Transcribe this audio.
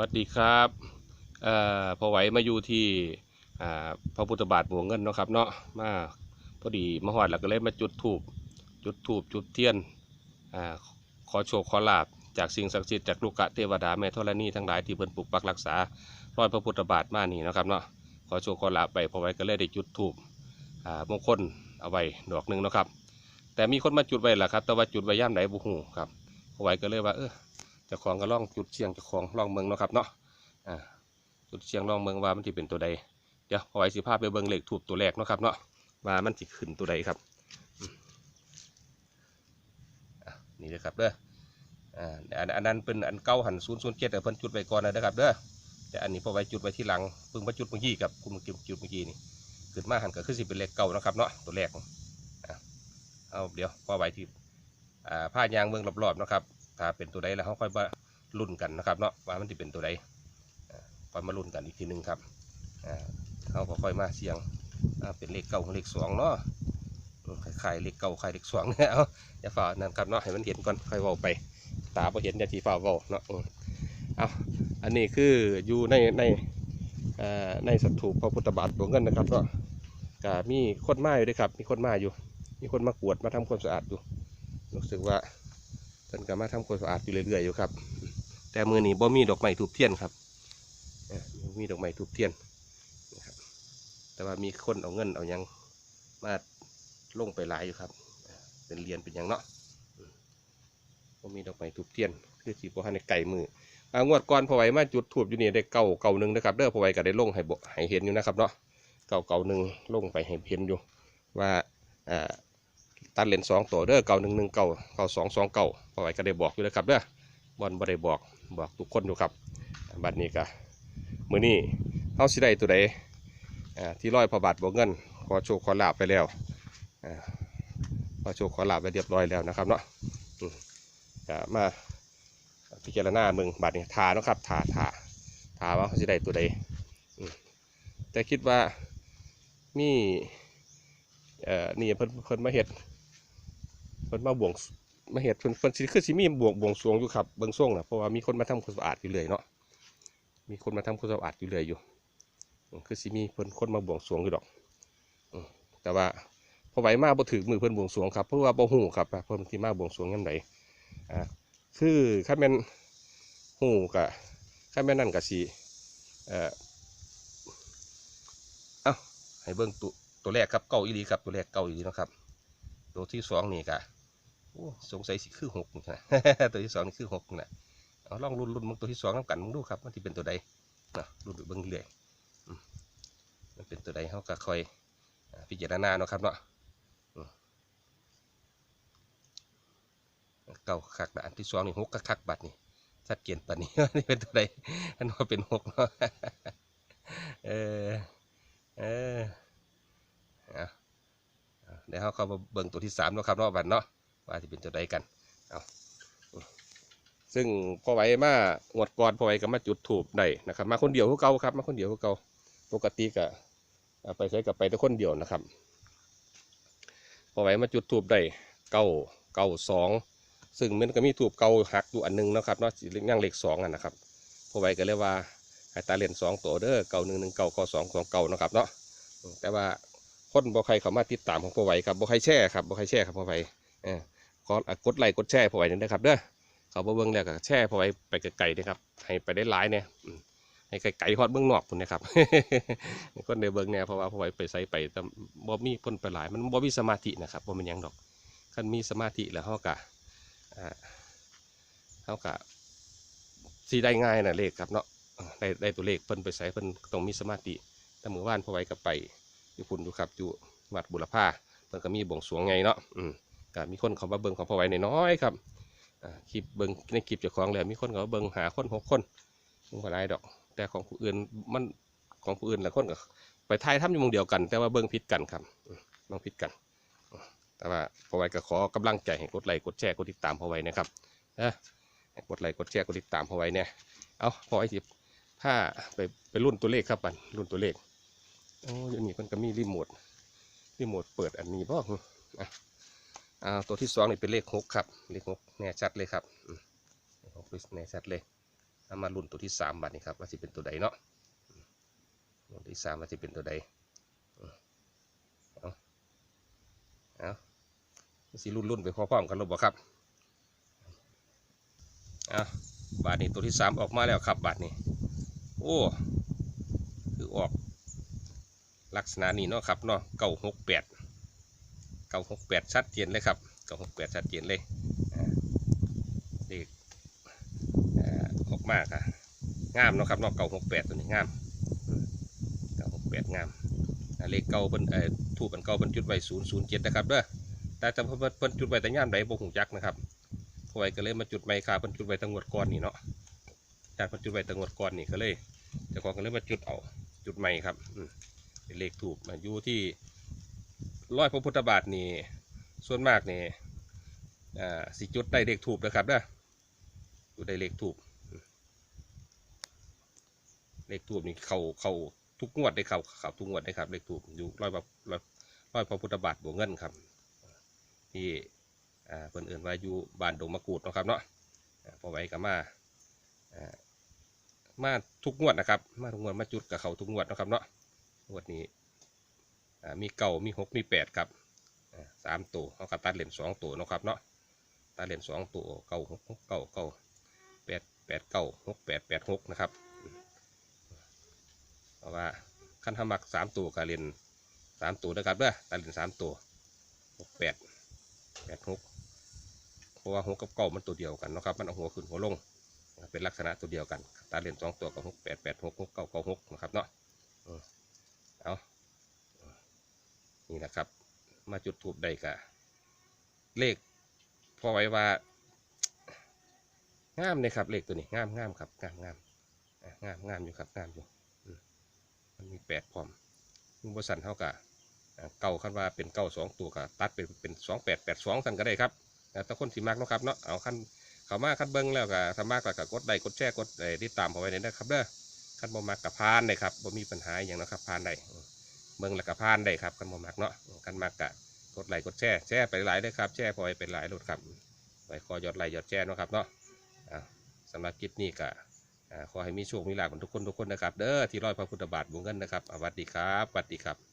วัสดีครับอพอไหวมาอยู่ที่พระพุทธบาทบัวเงินเนาะครับเนาะมาพอดีมาหอดแล้วก็เลยมาจุดถูบจุดถูบจุดเทียนอขอโชคขอลาบจากสิ่งศักดิ์สิทธิ์จากลูกกะเทวดาแม่ธรณีทั้งหลายที่เพิ่นปกปักรักษารอยพระพุทธบาทมานี่นะครับเนาะขอโชคขอลาบไปพอไหวก็เลยได้จุดถูบมงคลเอาไว้ดอกหนึ่งเนาะครับ แต่มีคนมาจุดไว้แหละครับ แต่ว่าจุดไว้ย่ามไหนบุหูครับพอไหวก็เลยว่าเออ จ้าของก็ล่องจุดเชียงเจ้าของล่องเมืองเนาะครับเนาะอ่าจุดเชียงล่องเมืองว่ามันจะเป็นตัวใดเดี๋ยวเอไว้สิภาพไปเบิ่งเหลขถูกตัวแรกเนาะครับเนาะว่ามันจะขึ้นตัวใดครับนี่เลยครับเด้ออ่าอันนั้นเป็นอันเก้าหันศูนย์ศูนย์เจ็ดแต่เพิ่นจุดไว้ก่อนนะครับเด้อแต่อันนี้พอไว้จุดไว้ที่หลังเพิ่งมาจุดเมื่อกี้กับคุณจุดจุดเมื่อกี้นี่ขึ้นมาหันก็คือสิเป็นเลขเก้านะครับเนาะตัวแรกเอาเดี๋ยวพอไว้ที่ผ้ายางเมืองรอบๆนะครับ ถ้าเป็นตัวใดแล้วเขาค่อยมาลุ้นกันนะครับเนาะว่ามันจะเป็นตัวใดอ่าค่อยมาลุ้นกันอีกทีหนึงครับเขาก็ค่อยมาเสียงเป็นเลขเก้าเลขสองเนาะอืมคล้ายๆเลขเก้าคล้ายเลขสองเนี่ยเอาอย่าฝ่านั่นครับเนาะให้มันเห็นก่อนค่อยเว้าไป ตาพอเห็นอย่าทีฝ่าเว้าเนาะเอาอันนี้คืออยู่ในในในสัตถูปพระพุทธบาทหลวงเงินนะครับเนาะก็มีคนมาอยู่ด้วยครับ มีคนมาอยู่ มีคนมากวดมาทำความสะอาดอยู่ รู้สึกว่า เพิ่นก็มาทำความสะอาดอยู่เรื่อยๆอยู่ครับ แต่มือนี้บ่มีดอกไม้ทูบเทียนครับอ้อบ่มีดอกไม้ทูบเทียนนะครับ แต่ว่ามีคนเอาเงินเอายังมาลงไปหลายอยู่ครับ เป็นเรียญเป็นยังเนาะอืมบ่มีดอกไม้ทูบเทียน คือสีบ่ทันในไก่มืออ่างวดก่อนพอไหวมาจุดทูบอยู่นี่ได้เก่าเก่าหนึ่งนะครับเด้อพอไหวก็ได้ลงให้บ่ให้เห็นอยู่นะครับเนาะเก่าเก่าหนึ่งลงไปให้เห็นอยู่ว่าอ่า ตัดเลนสองตัวเด้อเก่าหนึ่งหนึ่งเก่าเก่าสองสองเก่าพอไว้ก็ได้บอกอยู่แล้วครับเด้อบอลบ่ได้บอกบอกทุกคนอยู่ครับบัดนี้ก็มือนี้เฮาสิได้ตัวใดที่ร้อยพระบาทบ่เงิน ขอโชคขอลาบไปแล้วขอโชคขอลาบไปเรียบร้อยแล้วนะครับเนาะมาพิจารณาเมืองบัดนี้ทาเนาะครับทาทาทาว่าเขาสิได้ตัวใดแต่คิดว่ามีเอ่อนี่เพิ่นเพิ่นมาเฮ็ด เพิ่นมาบวงมาเห็ดเพิ่นเพิ่นสิคือสิมีบวงบวงสรวงอยู่ครับเบิ่งส่งน่ะเพราะว่ามีคนมาทำความสะอาดอยู่เลยเนาะมีคนมาทำความสะอาดอยู่เลยอยู่คือสิมีเพิ่นคนมาบวงสรวงอยู่ดอกแต่ว่าพอไหวมาบ่ถึงมือเพิ่นบวงสรวงครับเพราะว่าบ่ฮู้ครับว่าเพิ่นสิมาบวงสรวงยามใดอ่าคือคันแม่นฮู้ก็คันแม่นนั่นก็สิเอ่อเอ้าให้เบิ่งตัวตัวแรกครับเก้าอีหลีครับตัวแรกเก้าอีหลีนะครับตัวที่สองนี่กะโอ้ สงสัยสิคือหกนะตัวที่สองนี่คือหกนะเอาลองรุ่นรุ่นมึงตัวที่สองน้ำกันมึงดูครับมันที่เป็นตัวใดนะรุ่นดูเบิ้งเรื่อยมันเป็นตัวใดเขาก็คอยพิจารณาเนาะครับเนาะเก่าคักนะอันที่สองนี่หกกคักบัดนี่ชัดเจนปัดนี้นี่เป็นตัวใดอันว่าเป็นหกเนาะเออเออเดี๋ยวเขาเข้ามาเบิ่งตัวที่สามเนาะครับเนาะบัดเนาะ ว่าจะเป็นตัวใดกันเอาซึ่งพอไหวมางวดก่อนพอไหวก็มาจุดถูบได้นะครับ มาคนเดียวคือเก่าครับ มาคนเดียวคือเก่าปกติก็ไปใช้กับไปแต่คนเดียวนะครับ พอไหวมาจุดถูบได้เก้าเก้าสองซึ่งมันก็มีถูบเก่าหักอยู่อันหนึงนะครับเนาะย่างเหลขสองอันนะครับพอไหวก็เลยกว่าตาเลนสองตัวเด้อเก้าหนึ่งหนึ่งเก้าเก้าสองสองเก้านะครับเนาะแต่ว่าคนบ่ใครเขามาติดตามของพอไหวครับบ่ใครแช่ครับบ่ใครแช่ครับพอไหวเออ ขอกดไลค์กดแชร์พ่อไหวนี่นะครับเด้อเขาบ่เบิ่งแล้วก็แชร์พ่อไหวไปไกลๆนะครับให้ไปได้หลายเนี่ยให้ไกลๆฮอดเบื้องนอกพุ่นนะครับคนได้เบิ่งแน่เพราะว่าพ่อไหวไปใส่ไปแต่บ่มีคนไปหลายมันบ่มีสมาธินะครับบ่ม่นยังดอกคันมีสมาธิแล้วเฮาก็อ่าเฮาก็สิได้ง่ายนะเลขครับเนาะได้ได้ตัวเลขเพิ่นไปใส่เพิ่นต้องมีสมาธิแต่มื้อวานพ่อไหวก็ไปอยู่พุ่นอยู่ครับอยู่วัดบุรพาเพิ่นก็มีบวงสวงไงเนาะอืม ก็มีคนเขามาเบิ่งของพ่อไว้น้อยๆครับคลิปเบิ่งในคลิปเจ้าของแล้วมีคนเขาเบิ่งหาคนหกคนมันก็หลายดอก แต่ของผู้อื่นมันของผู้อื่นหลายคนก็ไปทายทำอยู่มงเดียวกัน แต่ว่าเบิ่งผิดกันครับอืมเบิ่งผิดกัน แต่ว่าพ่อไว้ก็ขอกำลังใจให้กดไลค์กดแชร์กดติดตามพ่อไว้นะครับนะกดไลค์กดแชร์กดติดตามพ่อไว้เนี่ยเอาพ่อไอ้สิถ้าไปไปรุ่นตัวเลขครับปันรุ่นตัวเลขโอ้ยนี่มันก็มีรีโมทรีโมทเปิดอันนี้บ้างอะ อ่าตัวที่สองนี่เป็นเลขหกครับ เลขหกแน่ชัดเลยครับเลขหกแน่ชัดเลยเอามาลุ้นตัวที่สามบัดนี้ครับว่าสิเป็นตัวใดเนาะตัวที่สามว่าสิเป็นตัวใดเอาเอาสิรุ่นรุ่นไปพร้อมๆกันหรือเปล่าครับเอาบาทนี้ตัวที่สามออกมาแล้วครับบาทนี้โอ้คือออกลักษณะนี้เนาะครับเนาะเก้าหกแปด เก้าหกแปดชัดเจนเลยครับเก้าหกแปดชัดเจนเลยอ่าเลขอ่าออกมากอะงามเนาะครับเนาะเก้าหกแปดตัวนี้งามเก้าหกแปดงามอ่าเลขเก้าเป็นเออถูกเป็นเก้าเป็นจุดไว้ศูนย์ศูนย์เจ็ดนะครับเด้อแต่จะเพิ่นเพิ่นจุดไว้แต่ย่ามใดบ่หูจักนะครับพอไว้ก็เลยมาจุดไม้คาเพิ่นจุดไว้ตังงวดก่อนนี่เนาะจากเพิ่นจุดไว้ตังงวดก่อนนี่ก็เลยเจ้าของก็เลยมาจุดเอาจุดไม้ครับอืมเป็นเลขถูกอยู่ที่ ร้อยพระพุทธบาทนี่ส่วนมากนี่อ่าสิจุดได้เลขถูกนะครับเด้อจุดได้เลขถูกเลขถูกนี่เขาเขาทุกงวดได้เขาเขาทุกงวดได้ครับเลขถูกอยู่ร้อยพระร้อยร้อยพระพุทธบาทบวกเงินครับที่เพิ่นเอื่นว่าอยู่บ้านดงมะกรูดนะครับเนาะพอไว้กับมามาทุกงวดนะครับ มาทุกงวดมาจุดกับเขาทุกงวดนะครับเนาะงวดนี้ มีเก่ามีหกมีแปดครับสามตัวเขาก็ตัดเหรียญสองตัวนะครับเนาะตัดเหรียญสองตัวเก่าหกเก่าเก่าแปดแปดเก่าหกแปดแปดหกนะครับเพราะว่าขั้นทำมักสามตัวกับเหรียญสามตัวนะครับเด้อตัดเหรียญสามตัวหกแปดแปดหกเพราะว่าหกกับเก่ามันตัวเดียวกันนะครับมันเอาหัวขึ้นหัวลงเป็นลักษณะตัวเดียวกันตัดเหรียญสองตัวกับหกแปดแปดหกหกเก้าเก้าหกนะครับเนาะ นี่นะครับ มาจุดทูบได้กะเลขพอไว้ว่างามเลยครับเลขตัวนี้งามงามครับงามงามงามงามอยู่ครับงามอยู่มันมีแปดพร้อมมุงบสันเท่ากับเก่าคันว่าเป็นเก้าสองตัวกับตัดเป็นเป็นสองแปดแปดสองกันก็ได้ครับแต่คนสิมากนะครับเนาะเอาขั้นเขามาขั้นเบิ้งแล้วก็ถ้ามากแล้วก็กดไลค์กดแชร์กดไอ้ติดตามเอาไว้เลยนะครับเด้อคันบ่มักกับพานได้ครับบ่มีปัญหาอย่างนะครับพานได้ เบิ่งหลัก็พานได้ครับกันบ่มักเนาะกันมักกะกดไลค์กดแชร์แชร์ไปหลายเด้ครับแชร์พอยเป็นหลายรถครับไปคอยอดไลค์ยอดแชร์เนาะครับเนาะสำหรับคลิปนี้ก็ขอให้มีโชคมีลาภกันทุกคนทุกคนนะครับ เด้อที่ร้อยพระพุทธบาทบุญเงินนะครับสวัสดีครับสวัสดีครับ